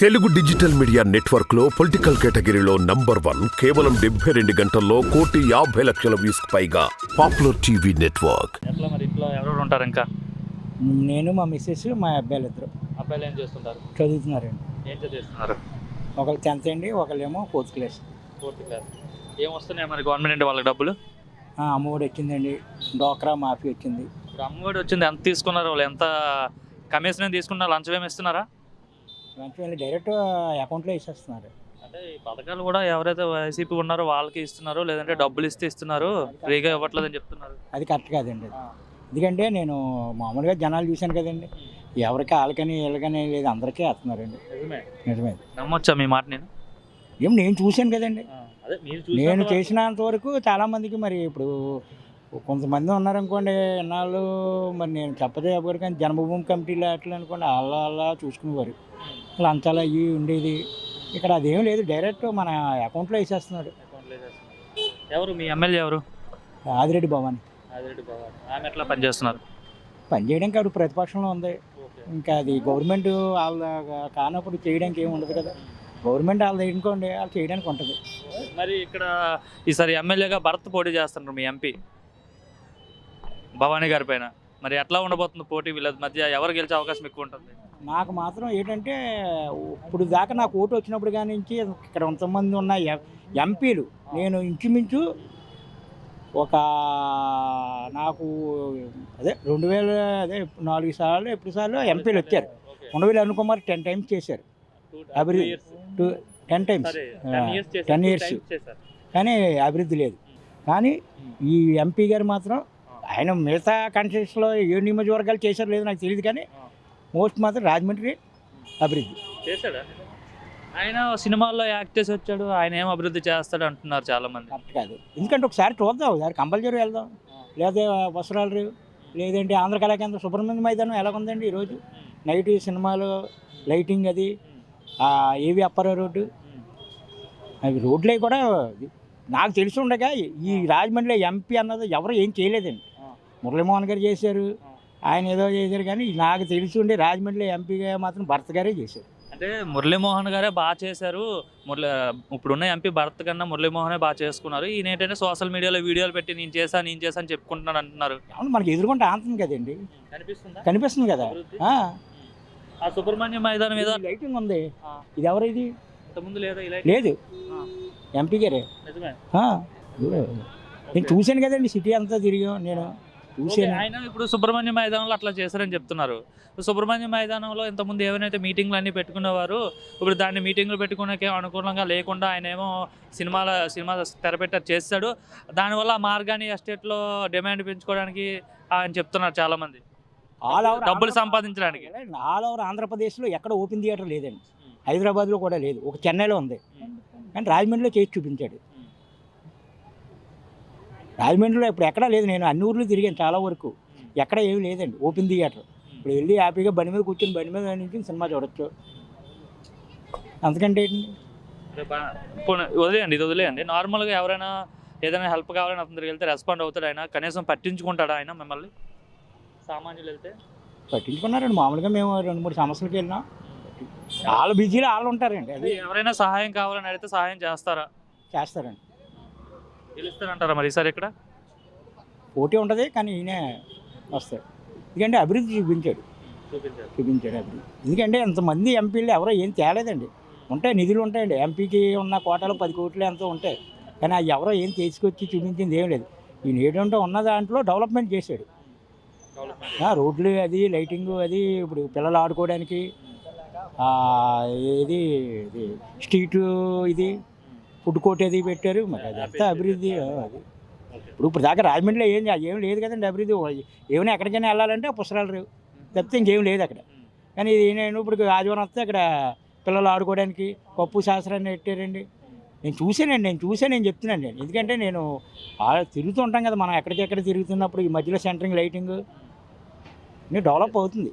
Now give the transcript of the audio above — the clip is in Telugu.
తెలుగు డిజిటల్ మీడియా నెట్వర్క్లో పొలిటికల్ కేటగిరీలో నంబర్ వన్ కేవలం డెబ్బై రెండు గంటల్లో కోటి యాభై లక్షల వ్యూస్ పైగా పాపులర్ టీవీ నెట్వర్క్. ఎట్లా మరి ఇంట్లో ఎవరెవరు ఉంటారు ఇంకా? నేను మా మిస్సెస్ మా అబ్బాయిలు ఇద్దరు. అబ్బాయిలు ఏం చేస్తుంటారు? చదువుతున్నారండి. ఏం చదివిస్తున్నారు? ఒకళ్ళు టెన్త్ అండి ఒకళ్ళేమో ఫోర్త్ క్లాస్ ఫోర్త్ క్లాస్ ఏం వస్తున్నాయి మరి గవర్నమెంట్ వాళ్ళకి డబ్బులు? ఆ, అమ్మఒడి వచ్చిందండి. డోక్రా మాఫీ వచ్చింది. ఇప్పుడు అమ్మఒడి వచ్చింది ఎంత తీసుకున్నారు? వాళ్ళు ఎంత కమిషన్ ఏం తీసుకున్నారు? లంచం ఏమి ఇస్తున్నారా? వెంటనే డైరెక్ట్ అకౌంట్లో వేసేస్తున్నారు. అంటే ఈ పథకాలు కూడా ఎవరైతే వైసీపీ ఉన్నారో వాళ్ళకి ఇస్తున్నారు లేదంటే డబ్బులు ఇస్తే ఇస్తున్నారు ఫ్రీగా ఇవ్వట్లేదని చెప్తున్నారు. అది కరెక్ట్ కాదండి. ఎందుకంటే నేను మామూలుగా జనాలు చూశాను కదండి. ఎవరికి వాళ్ళకని వీళ్ళకని లేదు అందరికీ వేస్తున్నారండి. నిజమే. నిజమే. నమ్మొచ్చా మీ మాట నేను? ఏం నేను చూశాను కదండి. అదే మీరు నేను చేసినంత వరకు చాలా మందికి మరి ఇప్పుడు కొంతమంది ఉన్నారనుకోండి ఇన్నాళ్ళు మరి నేను చెప్పదే చెప్పరు కానీ జన్మభూమి కమిటీలు అట్లా అనుకోండి అలా అలా చూసుకునేవారు. లంచాలు అవి ఉండేది. ఇక్కడ అదేం లేదు డైరెక్ట్ మన అకౌంట్లో వేసేస్తున్నాడు. ఎవరు? మీ ఎమ్మెల్యే ఎవరు? ఆదిరెడ్డి భవన్. ఆదిరెడ్డి బాబు ఆమె ఎట్లా పనిచేస్తున్నారు? పని చేయడానికి ఆవిడ ప్రతిపక్షంలో ఉంది. ఇంకా అది గవర్నమెంట్ వాళ్ళ కానప్పుడు చేయడానికి ఏమి ఉండదు కదా. గవర్నమెంట్ వాళ్ళది అనుకోండి వాళ్ళు చేయడానికి ఉంటుంది. మరి ఇక్కడ ఈసారి ఎమ్మెల్యేగా భరత్ పోటీ చేస్తున్నారు మీ ఎంపీ భవానీ గారి పైన. మరి ఎట్లా ఉండబోతుంది పోటీ? వీళ్ళ మధ్య ఎవరు గెలిచే అవకాశం ఎక్కువ ఉంటుంది? నాకు మాత్రం ఏంటంటే ఇప్పుడు దాకా నాకు ఓటు వచ్చినప్పుడు కానీ నుంచి ఇక్కడ కొంతమంది ఉన్న ఎం- ఎంపీలు నేను ఇంచుమించు ఒక నాకు అదే రెండు వేల అదే నాలుగు సార్లు ఎప్పుడు సార్లు ఎంపీలు వచ్చారు. ఉండవేలు అరుణ్ కుమార్ టెన్ టైమ్స్ చేశారు. అభివృద్ధి two ten times. Ten years కానీ అభివృద్ధి లేదు. కానీ ఈ ఎంపీ గారు మాత్రం ఆయన మిగతా కంట్రీస్లో ఏ నియోజకవర్గాలు చేశారు లేదు నాకు తెలియదు కానీ మోస్ట్ మాత్రం రాజమండ్రి అభివృద్ధి. చేశాడా? ఆయన సినిమాల్లో యాక్ట్ చేసి వచ్చాడు ఆయన ఏం అభివృద్ధి చేస్తాడు అంటున్నారు చాలా మంది కరెక్ట్ కాదు. ఎందుకంటే ఒకసారి చూద్దాం ఒకసారి కంపల్సరీ వెళ్దాం. లేదా వస్త్రాలు రేవు లేదంటే ఆంధ్ర కళాకేంద్ర సుబ్రహ్మణ్య మైదానం ఎలా ఉందండి ఈరోజు నైట్ సినిమాలు లైటింగ్ అది ఏవి అప్పర రోడ్డు? అవి రోడ్లే కూడా నాకు తెలిసి ఉండగా ఈ రాజమండ్రిలో ఎంపీ అన్నది ఎవరు ఏం చేయలేదండి. మురళీమోహన్ గారు చేశారు ఆయన ఏదో చేశారు కానీ నాకు తెలిసి ఉండే రాజమండ్రిలో ఎంపీగా మాత్రం భర్త గారే చేశారు. అంటే మురళీమోహన్ గారే బాగా చేశారు. మురళి ఇప్పుడున్న ఎంపీ భరత్ కన్నా మురళీమోహనే బాగా చేసుకున్నారు. ఈయన ఏంటంటే సోషల్ మీడియాలో వీడియోలు పెట్టి నేను చేశాను నేను చేశాను చెప్పుకుంటున్నాను అంటున్నారు. అవును మనకి ఎదురుకుంటే ఆంతం కదండి. కనిపిస్తుందా? కనిపిస్తుంది కదా. ఆ, సుబ్రహ్మణ్య మైదానం మీద లైటింగ్ ఉంది. ఇది ఎవరు ఇది? ఇంతకుముందు లేదా ఎంపీ గారే. నేను చూశాను కదండి సిటీ అంతా తిరిగాం నేను. ఆయన ఇప్పుడు సుబ్రహ్మణ్య మైదానంలో అట్లా చేశారని చెప్తున్నారు. సుబ్రహ్మణ్య మైదానంలో ఇంతకుముందు ఏవైతే మీటింగ్లు అన్ని పెట్టుకునేవారు ఇప్పుడు దాన్ని మీటింగ్లు పెట్టుకునే అనుకూలంగా లేకుండా ఆయన ఏమో సినిమాల సినిమా తెరపెట్టారు చేస్తాడు. దానివల్ల ఆ మార్గాన్ని ఎస్టేట్లో డిమాండ్ పెంచుకోవడానికి ఆయన చెప్తున్నారు చాలా మంది ఆల్ ఓవర్ డబ్బులు సంపాదించడానికి. ఆల్ ఓవర్ ఆంధ్రప్రదేశ్లో ఎక్కడ ఓపెన్ థియేటర్ లేదండి. హైదరాబాద్లో కూడా లేదు. ఒక చెన్నైలో ఉంది. కానీ రాజమండ్రిలో చేసి చూపించాడు. రాజమండ్రిలో ఇప్పుడు ఎక్కడా లేదు. నేను అన్ని ఊర్లు తిరిగాను చాలా వరకు. ఎక్కడ ఏమీ లేదండి. Open theatre. ఇప్పుడు వెళ్ళి హ్యాపీగా బండి మీద కూర్చొని బండి మీద నుంచి సినిమా చూడొచ్చు. అంతకంటే పోనీ వదిలేయండి ఇది వదిలేయండి. నార్మల్గా ఎవరైనా ఏదైనా హెల్ప్ కావాలని అతని దగ్గరికి వెళ్తే రెస్పాండ్ అవుతాడు ఆయన. కనీసం పట్టించుకుంటాడా ఆయన మిమ్మల్ని? సామాన్యులు వెళ్తే? పట్టించుకున్నారండి. మామూలుగా మేము రెండు మూడు సమస్యలకు వెళ్ళినాం. వాళ్ళు బిజీలో వాళ్ళు ఉంటారండి. అది ఎవరైనా సహాయం కావాలని అడిగితే సహాయం చేస్తారా? చేస్తారండి. గెలుస్తారంటారా మరి ఈసారి ఇక్కడ? పోటీ ఉంటుంది కానీ ఈయనే వస్తాడు. ఎందుకంటే అభివృద్ధి చూపించాడు. చూపించారు చూపించాడు అభివృద్ధి. ఎందుకంటే ఎంతమంది ఎంపీలు ఎవరో ఏం తేలేదండి. ఉంటాయి నిధులు ఉంటాయండి ఎంపీకి ఉన్న కోటాలో పది కోట్లు ఎంతో ఉంటాయి. కానీ అవి ఎవరో ఏం తీసుకొచ్చి చూపించింది ఏం లేదు. ఈయన ఏంటంటే ఉన్న దాంట్లో డెవలప్మెంట్ చేశాడు. రోడ్లు అది లైటింగ్ అది ఇప్పుడు పిల్లలు ఆడుకోవడానికి ఇది స్ట్రీట్ ఇది ఫుడ్ కోర్ట్ అది పెట్టారు? మరి అదంతా అభివృద్ధి ఆ, అది ఇప్పుడు ఇప్పుడు దాకా రాజమండ్రిలో ఏం ఏం లేదు కదండి అభివృద్ధి. ఏమైనా ఎక్కడికైనా వెళ్ళాలంటే పుస్తకాలు లేవు. తప్పితే ఇంకేం లేదు అక్కడ. కానీ ఇది నేను ఇప్పుడు ఆదివారం వస్తే అక్కడ పిల్లలు ఆడుకోవడానికి పప్పు శాస్త్రాన్ని పెట్టారండి. నేను చూశానండి నేను చూసాను నేను చెప్తున్నాను నేను. ఎందుకంటే నేను ఆ తిరుగుతూ ఉంటాం కదా మనం ఎక్కడికెక్కడ తిరుగుతున్నప్పుడు ఈ మధ్యలో సెంటరింగ్ లైటింగ్. డెవలప్ అవుతుంది.